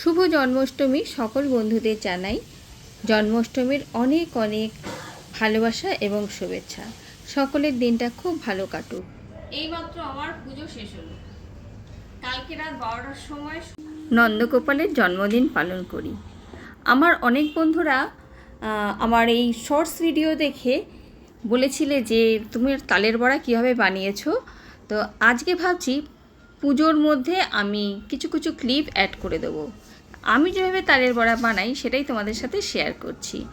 শুভ জন্মাষ্টমী সকল বন্ধুদের জানাই। জন্মাষ্টমীর অনেক অনেক ভালোবাসা এবং শুভেচ্ছা। সকলের দিনটা খুব ভালো কাটুক। এইমাত্র আমার পুজো শেষ হলো। কালকে রাত বারোটার সময় নন্দগোপালের জন্মদিন পালন করি। আমার অনেক বন্ধুরা আমার এই শর্টস ভিডিও দেখে বলেছিলে যে তুমি তালের বড়া কীভাবে বানিয়েছো? তো আজকে ভাবছি পুজোর মধ্যে আমি কিছু কিছু ক্লিপ অ্যাড করে দেবো। আমি যেভাবে তালের বড়া বানাই, সেটাই তোমাদের সাথে শেয়ার করছি।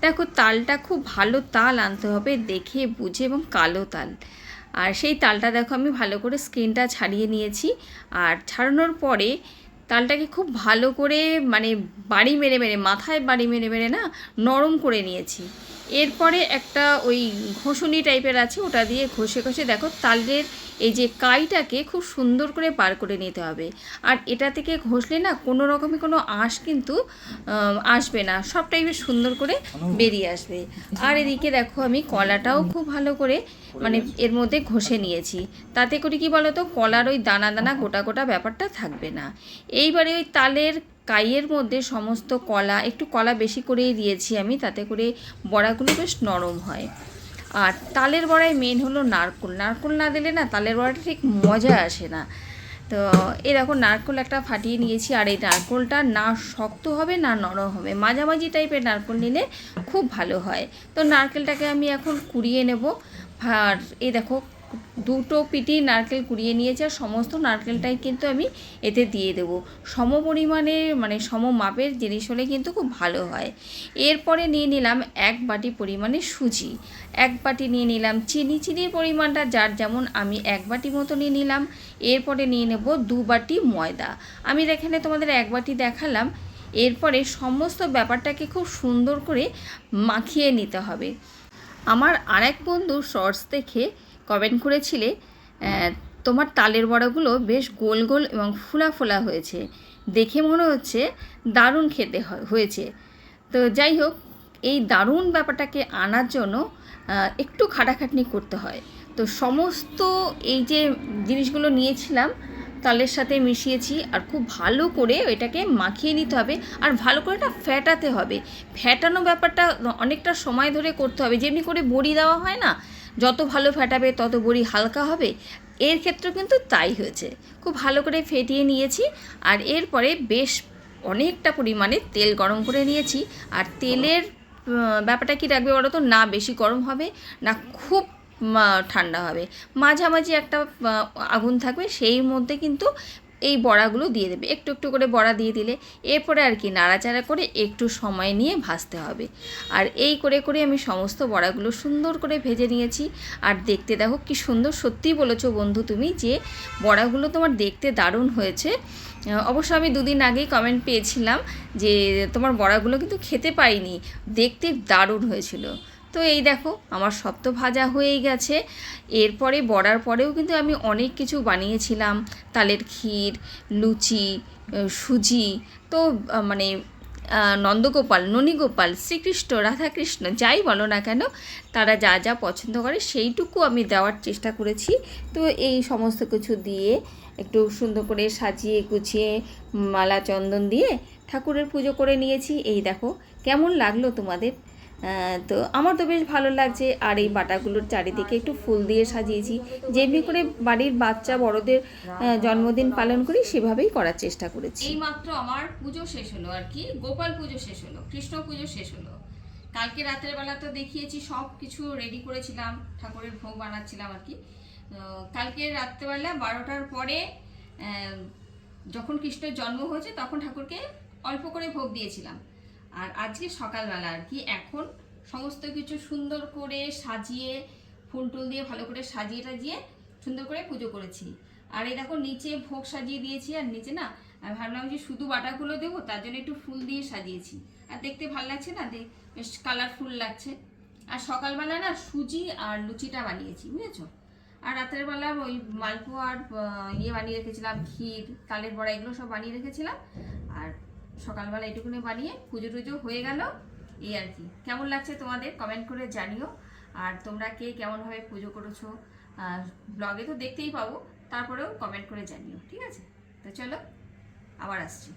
দেখো, তালটা খুব ভালো তাল আনতে হবে, দেখে, বুঝে এবং কালো তাল। আর সেই তালটা দেখো, আমি ভালো করে স্কিনটা ছাড়িয়ে নিয়েছি। আর ছাড়ানোর পরে তালটাকে খুব ভালো করে মানে বাড়ি মেরে মেরে, মাথায় বাড়ি মেরে মেরে না, নরম করে নিয়েছি। এরপরে একটা ওই ঘষুনি টাইপের আছে, ওটা দিয়ে ঘষে ঘষে দেখো, তালের এই যে কাইটাকে খুব সুন্দর করে পার করে নিতে হবে। আর এটা থেকে ঘষলে না কোনো রকমের কোনো আঁশ কিন্তু আসবে না। সবটাই বেশ সুন্দর করে বেরিয়ে আসবে। আর এদিকে দেখো আমি কলাটাও খুব ভালো করে মানে এর মধ্যে ঘষে নিয়েছি। তাতে করে কি বলতো? কলার ওই দানা দানা গোটা গোটা ব্যাপারটা থাকবে না। এইবারে ওই তালের কাইয়ের মধ্যে সমস্ত কলা, একটু কলা বেশি করেই দিয়েছি আমি, তাতে করে বড়াগুলো বেশ নরম হয়। আর তালের বড়ায় মেন হলো নারকোল। নারকোল না দিলে না তালের বড়াটা ঠিক মজা আসে না। তো দেখো নারকোল একটা ফাটিয়ে নিয়েছি আর এই নারকোলটা না শক্ত হবে না নরম হবে। মাঝামাঝি টাইপের নারকোল নিলে খুব ভালো হয়। তো নারকেলটাকে আমি এখন কুড়িয়ে নেব। আর এই দেখো দুটো পিটি নারকেল কুড়িয়ে নিয়েছি আর সমস্ত নারকেলটাই কিন্তু আমি এতে দিয়ে দেব। সম পরিমাণে মানে সম মাপের জিনিস হলে কিন্তু খুব ভালো হয়। এরপরে নিয়ে নিলাম এক বাটি পরিমাণে সুজি। এক বাটি নিয়ে নিলাম চিনি। চিনির পরিমাণটা যার যেমন, আমি এক বাটি মতো নিয়ে নিলাম। এরপরে নিয়ে নেব দু বাটি ময়দা। আমি এখানে তোমাদের এক বাটি দেখালাম। এরপরে সমস্ত ব্যাপারটাকে খুব সুন্দর করে মাখিয়ে নিতে হবে। আমার আরেক বন্ধু শর্টস দেখে কমেন্ট করেছিলে তোমার তালের বড়াগুলো বেশ গোল গোল এবং ফোলা ফোলা হয়েছে। দেখে মনে হচ্ছে দারুণ খেতে হয়েছে। তো যাই হোক, এই দারুণ ব্যাপারটাকে আনার জন্য একটু খাটাখাটনি করতে হয়। তো সমস্ত এই যে জিনিসগুলো নিয়েছিলাম, তালের সাথে মিশিয়েছি আর খুব ভালো করে এটাকে মাখিয়ে নিতে হবে আর ভালো করে এটা ফ্যাটাতে হবে। ফ্যাটানো ব্যাপারটা অনেকটা সময় ধরে করতে হবে। যেমনি করে বড়ি দেওয়া হয় না যত ভালো ফেটাবে তত বড়ি হালকা হবে। এর ক্ষেত্রে কিন্তু তাই হয়েছে। খুব ভালো করে ফেটিয়ে নিয়েছি আর এরপরে বেশ অনেকটা পরিমাণে তেল গরম করে নিয়েছি। আর তেলের ব্যাপারটা কি রাখবে বলো তো? না বেশি গরম হবে, না খুব ঠান্ডা হবে। মাঝামাঝি একটা আগুন থাকবে, সেই মধ্যে কিন্তু এই বড়াগুলো দিয়ে দেবে। একটু একটু করে বড়া দিয়ে দিলে এরপরে আর কি নাড়াচাড়া করে একটু সময় নিয়ে ভাজতে হবে। আর এই করে করে আমি সমস্ত বড়াগুলো সুন্দর করে ভেজে নিয়েছি। আর দেখতে দেখো কি সুন্দর সত্যিই বলেছ বন্ধু তুমি যে বড়াগুলো তোমার দেখতে দারুণ হয়েছে। অবশ্য আমি দুদিন আগেই কমেন্ট পেয়েছিলাম যে তোমার বড়াগুলো কিন্তু খেতে পাইনি, দেখতে দারুণ হয়েছিল। তো এই দেখো, আমার সব তো ভাজা হয়েই গেছে। এরপরে বড়ার পরেও কিন্তু আমি অনেক কিছু বানিয়েছিলাম। তালের ক্ষীর, লুচি সুজি, তো মানে নন্দগোপাল, ননীগোপাল, শ্রীকৃষ্ণ, রাধাকৃষ্ণ, যাই বলো না কেন, তারা যা যা পছন্দ করে সেইটুকু আমি দেওয়ার চেষ্টা করেছি। তো এই সমস্ত কিছু দিয়ে একটু সুন্দর করে সাজিয়ে গুছিয়ে মালা চন্দন দিয়ে ঠাকুরের পুজো করে নিয়েছি। এই দেখো, কেমন লাগল তোমাদের? তো আমার তো বেশ ভালো লাগছে আর এই বাটাগুলোর চারিদিকে একটু ফুল দিয়ে সাজিয়েছি। যেমনি করে বাড়ির বাচ্চা বড়দের জন্মদিন পালন করি, সেভাবেই করার চেষ্টা করেছি। এইমাত্র আমার পুজো শেষ হলো আর কি। গোপাল পুজো শেষ হলো, কৃষ্ণ পুজো শেষ হলো। কালকে রাতের বেলা তো দেখিয়েছি, সব কিছু রেডি করেছিলাম, ঠাকুরের ভোগ বানাচ্ছিলাম আর কি। কালকে রাত্রেবেলা বারোটার পরে যখন কৃষ্ণের জন্ম হয়েছে, তখন ঠাকুরকে অল্প করে ভোগ দিয়েছিলাম। আর আজকে সকালবেলা আর কি, এখন সমস্ত কিছু সুন্দর করে সাজিয়ে, ফুল টুল দিয়ে ভালো করে সাজিয়ে টাজিয়ে সুন্দর করে পুজো করেছি। আর এই দেখো নিচে ভোগ সাজিয়ে দিয়েছি, আর নিচে না আমি ভাবলাম যে শুধু বাটাগুলো দেবো, তার জন্য একটু ফুল দিয়ে সাজিয়েছি। আর দেখতে ভালো লাগছে না? বেশ কালারফুল লাগছে। আর সকালবেলা না সুজি আর লুচিটা বানিয়েছি, বুঝেছ? আর রাতের বেলা ওই মালপোয়া আর ইয়ে বানিয়ে রেখেছিলাম, ক্ষীর, তালের বড়া, এগুলো সব বানিয়ে রেখেছিলাম। আর সকালবেলা এটুকুনি বানিয়ে পুজো টুজো হয়ে গেল। এই আর কি। কেমন লাগছে তোমাদের? কমেন্ট করে জানিও। আর তোমরা কে কেমনভাবে পুজো করেছ ব্লগে তো দেখতেই পাবো। তারপরেও কমেন্ট করে জানিও, ঠিক আছে? তো চলো, আবার আসছি।